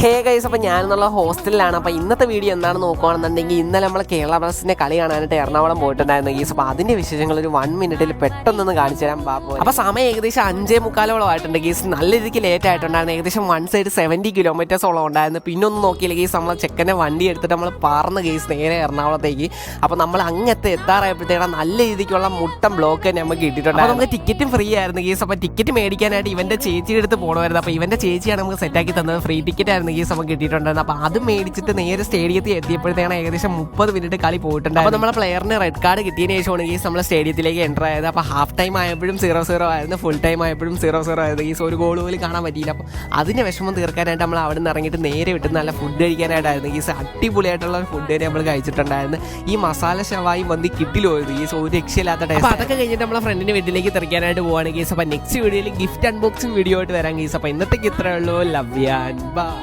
Hey guys അപ്പോൾ ഞാനെന്നുള്ള ഹോസ്റ്റലിലാണ്. അപ്പോൾ ഇന്നത്തെ വീഡിയോ എന്താണ് നോക്കുകയാണെന്നുണ്ടെങ്കിൽ ഇന്നലെ നമ്മൾ കേരള ബ്ലാസ്റ്റേഴ്സിന്റെ കളി കാണാനായിട്ട് എറണാകുളം പോയിട്ടുണ്ടായിരുന്നു ഗീസ്. അപ്പോൾ അതിന്റെ വിശേഷങ്ങൾ ഒരു വൺ മിനിറ്റിൽ പെട്ടെന്നൊന്ന് കാണിച്ചു തരാൻ പാപ്പോ അപ്പോൾ സമയം ഏകദേശം അഞ്ചേ മുക്കാലോളം ആയിട്ടുണ്ട് ഗീസ്. നല്ല രീതിക്ക് ലേറ്റ് ആയിട്ടുണ്ടായിരുന്നു. ഏകദേശം വൺ സൈഡ് സെവന്റി കിലോമീറ്റേഴ്സോളം ഉണ്ടായിരുന്നു. പിന്നെ ഒന്നും നോക്കിയില്ല ഗീസ് നമ്മൾ ചെക്കന്റെ വണ്ടി എടുത്തിട്ട് നമ്മൾ പറന്ന് ഗീസ് നേരെ എറണാകുളത്തേക്ക്. അപ്പോൾ നമ്മൾ അങ്ങത്തെ എത്താറായപ്പോഴത്തേക്കാണ് നല്ല രീതിക്കുള്ള മുട്ടം ബ്ലോക്ക് തന്നെ നമുക്ക് കിട്ടിയിട്ടുണ്ട് നമുക്ക് ടിക്കറ്റും ഫ്രീ ആയിരുന്നു ഗീസ്. അപ്പോൾ ടിക്കറ്റ് മേടിക്കാനായിട്ട് ഇവന്റെ ചേച്ചിയുടെ അടുത്ത് പോകണമായിരുന്നു അപ്പോൾ ഇവന്റെ ചേച്ചിയാണ് നമുക്ക് സെറ്റാക്കി തന്നത്. ഫ്രീ ടിക്കറ്റ് ആയിരുന്നു നമുക്ക് കിട്ടിയിട്ടുണ്ടായിരുന്നു. അപ്പോൾ അത് മേടിച്ചിട്ട് നേരെ സ്റ്റേഡിയത്തിൽ എത്തിയപ്പോഴത്തേക്കാണ് ഏകദേശം മുപ്പത് മിനിറ്റ് കളി പോയിട്ടുണ്ട് അപ്പോൾ നമ്മളെ പ്ലെയറിന് റെഡ് കാർഡ് കിട്ടിയതിന് ശേഷമാണ് ഗീസ് നമ്മൾ സ്റ്റേഡിയത്തിലേക്ക് എന്റർ ആയത്. അപ്പോൾ ഹാഫ് ടൈം ആയപ്പോഴും സീറോ സീറോ ആയിരുന്നു. ഫുൾ ടൈം ആയപ്പോഴും സീറോ സീറോ ആയിരുന്നു. ഗീസ് ഒരു ഗോൾ പോലും കാണാൻ പറ്റിയില്ല. അപ്പോൾ അതിന്റെ വിഷമം തീർക്കാനായിട്ട് നമ്മൾ അവിടെ നിന്ന് ഇറങ്ങിയിട്ട് നേരെ വിട്ട്. നല്ല ഫുഡ് കഴിക്കാനായിട്ടായിരുന്നു. ഗീസ് അടിപൊളിയായിട്ടുള്ള ഫുഡ് തന്നെ നമ്മൾ കഴിച്ചിട്ടുണ്ടായിരുന്നു. ഈ മസാല ഷവായി വന്നി കിട്ടിലോയിരുന്നു. ഗീസ് ഒരു രക്ഷയില്ലാത്ത ടൈം അപ്പോൾ അതൊക്കെ കഴിഞ്ഞിട്ട് നമ്മളെ ഫ്രണ്ടിന്റെ വീട്ടിലേക്ക് തെറിക്കാനായിട്ട് പോവാണ് ഗീസ്. അപ്പോൾ നെക്സ്റ്റ് വീഡിയോയിൽ ഗിഫ്റ്റ് അൺബോക്സിംഗ് വീഡിയോ ആയിട്ട് വരാം ഗീസ്. അപ്പോൾ ഇന്നത്തേക്ക് ഇത്രയേ ഉള്ളൂ. ലവ് യാൻ ബൈ